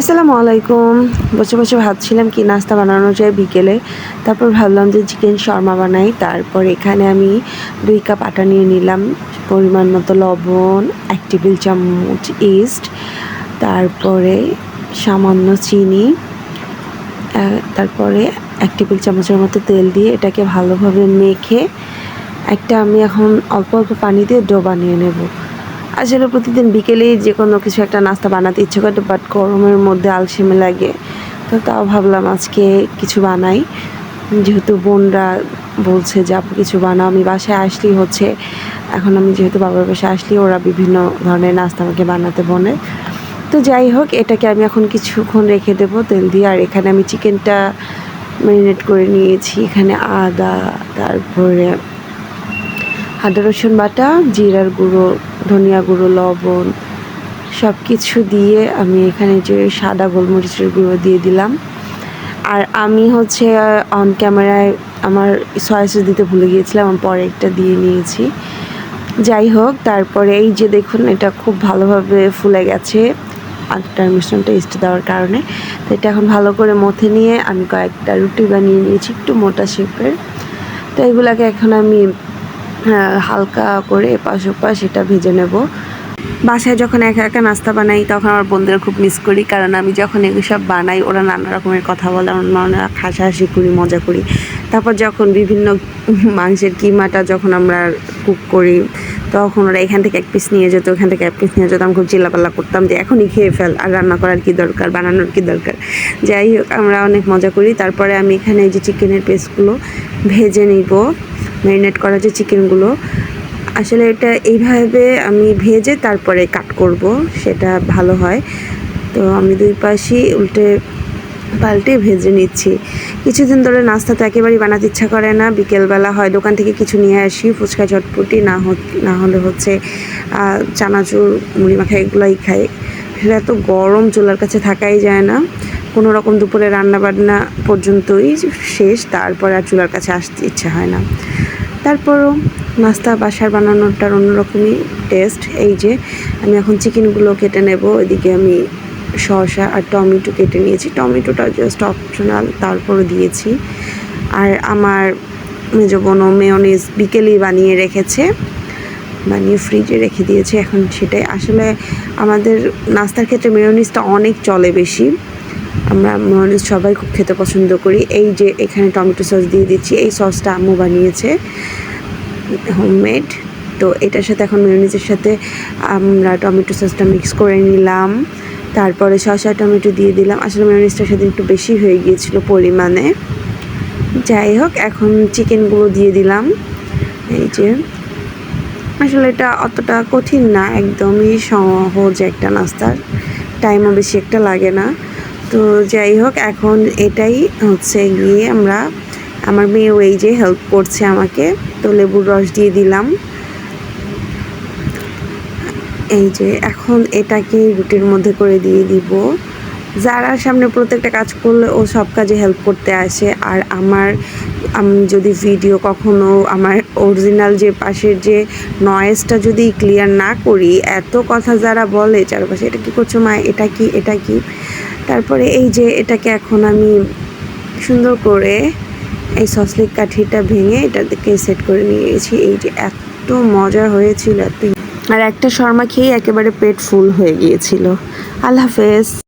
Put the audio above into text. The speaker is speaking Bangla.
আসসালামু আলাইকুম। বসে বসে ভাবছিলাম কি নাস্তা বানানো যায় বিকেলে। তারপর ভাবলাম যে চিকেন শর্মা বানাই। তারপর এখানে আমি দুই কাপ আটা নিয়ে নিলাম। পরিমাণ মতো লবণ, এক টেবিল চামচ ইস্ট তারপরে সামান্য চিনি তারপরে এক টেবিল চামচের মতো তেল দিয়ে এটাকে ভালোভাবে মেখে একটা আমি এখন অল্প অল্প পানি দিয়ে ডো বানিয়ে নেব। আসলে প্রতিদিন বিকেলেই যে কোনো কিছু একটা নাস্তা বানাতে ইচ্ছে করে বাট গরমের মধ্যে আলসেমে লাগে। তো তাও ভাবলাম আজকে কিছু বানাই। যেহেতু বোনরা বলছে যে, আপু, কিছু বানাও। আমি বাসায় আসলেই হচ্ছে। এখন আমি যেহেতু বাবার বাসায় আসলেই ওরা বিভিন্ন ধরনের নাস্তা আমাকে বানাতে বলে। তো যাই হোক, এটাকে আমি এখন কিছুক্ষণ রেখে দেবো তেল দিয়ে। আর এখানে আমি চিকেনটা ম্যারিনেট করে নিয়েছি। এখানে আদা, তারপরে আদা, রসুন বাটা, জিরার গুঁড়ো, ধনিয়া গুঁড়ো, লবণ সব কিছু দিয়ে আমি এখানে যে সাদা গোলমরিচের গুঁড়ো দিয়ে দিলাম। আর আমি হচ্ছে অন ক্যামেরায় আমার সয়া দিতে ভুলে গিয়েছিলাম, আমি পরে একটা দিয়ে নিয়েছি। যাই হোক, তারপরে এই যে দেখুন, এটা খুব ভালোভাবে ফুলে গেছে। আটার মিশ্রণটা ইস্ট দেওয়ার কারণে। তো এটা এখন ভালো করে মথে নিয়ে আমি কয়েকটা রুটি বানিয়ে নিয়েছি, একটু মোটা শেপের তো এগুলাকে এখন আমি হালকা করে এপাশ ওপাশ এটা ভেজে নেব। বাসায় যখন একা একা নাস্তা বানাই, তখন আমার বন্ধুরা খুব মিস করি, কারণ আমি যখন সব বানাই, ওরা নানা রকমের কথা বলে, আমরা হাসাহাসি করি, মজা করি। তারপর যখন বিভিন্ন মাংসের কিমাটা যখন আমরা কুক করি, তখন ওরা এখান থেকে এক পিস নিয়ে যেত, ওখান থেকে এক পিস নিয়ে যেত, আমি খুব চিল্লাপাল্লা করতাম যে এখনই খেয়ে ফেল, আর রান্না করার কি দরকার, বানানোর কি দরকার। যাই হোক, আমরা অনেক মজা করি। তারপরে আমি এখানে এই যে চিকেনের পেস্টগুলো ভেজে নিব। ম্যারিনেট করা যে চিকেনগুলো আসলে এটা এইভাবে আমি ভেজে তারপরে কাট করব, সেটা ভালো হয়। তো আমি দুই পাশই উল্টে পাল্টে ভেজে নিচ্ছি। কিছুদিন ধরে নাস্তা তো একেবারেই বানাতে ইচ্ছা করে না, বিকেলবেলা হয় দোকান থেকে কিছু নিয়ে আসি, ফুচকা চটপটি, না না হলে হচ্ছে চানাচুর, মুড়ি মাখা এগুলোই খাই। সেটা এত গরম চুলার কাছে থাকাই যায় না। কোনো রকম দুপুরে রান্না বান্না পর্যন্তই শেষ, তারপর আর চুলার কাছে আসতে ইচ্ছা হয় না। তারপরও নাস্তা, বাসার বানানোটার অন্যরকমই টেস্ট এই যে আমি এখন চিকেনগুলো কেটে নেব, এদিকে আমি শসা আর টমেটো কেটে নিয়েছি। টমেটোটা জাস্ট অপশনাল তারপরও দিয়েছি। আর আমার মেজো বোনও মেয়নিজ বিকেলেই বানিয়ে রেখেছে, বানিয়ে ফ্রিজে রেখে দিয়েছে, এখন সেটাই। আসলে আমাদের নাস্তার ক্ষেত্রে মেয়নিজটা অনেক চলে বেশি। আমরা মেয়নিজ সবাই খুব খেতে পছন্দ করি। এই যে এখানে টমেটো সস দিয়ে দিচ্ছি, এই সসটা আম্মু বানিয়েছে হোমমেড। তো এটার সাথে এখন মেয়নিজের সাথে আমরা টমেটো সসটা মিক্স করে নিলাম। তারপরে শসা টমেটো দিয়ে দিলাম। আসলে মেয়নিজটার সাথে একটু বেশি হয়ে গিয়েছিল পরিমাণে। যাই হোক, এখন চিকেনগুলো দিয়ে দিলাম। এই যে, আসলে এটা অতটা কঠিন না, একদমই সহজ একটা নাস্তার। টাইমও বেশি একটা লাগে না। তো যাই হোক, এখন এটাই হচ্ছে গিয়ে আমরা আমার মেয়েও এই যে হেল্প করছে আমাকে, তো লেবুর রস দিয়ে দিলাম। এই যে এখন এটাকে রুটির মধ্যে করে দিয়ে দিব। যারা সামনে প্রত্যেকটা কাজ করলে ও সব কাজে হেল্প করতে আসে। আর আমার, আমি যদি ভিডিও কখনো আমার অরিজিনাল যে পাশের যে নয়েজটা যদি ক্লিয়ার না করি, এত কথা যারা বলে, চারপাশে এটা কি করছ মা, এটা কি এটা কি? তারপরে এই যে এটাকে এখন আমি সুন্দর করে এই সসলিক কাঠিটা ভেঙে এটাকে সেট করে নিয়েছি। এই যে এত মজা হয়েছিল। এত আর একটা শর্মা খেয়ে একেবারে পেট ফুল হয়ে গিয়েছিল। আল্লাহ হাফেজ।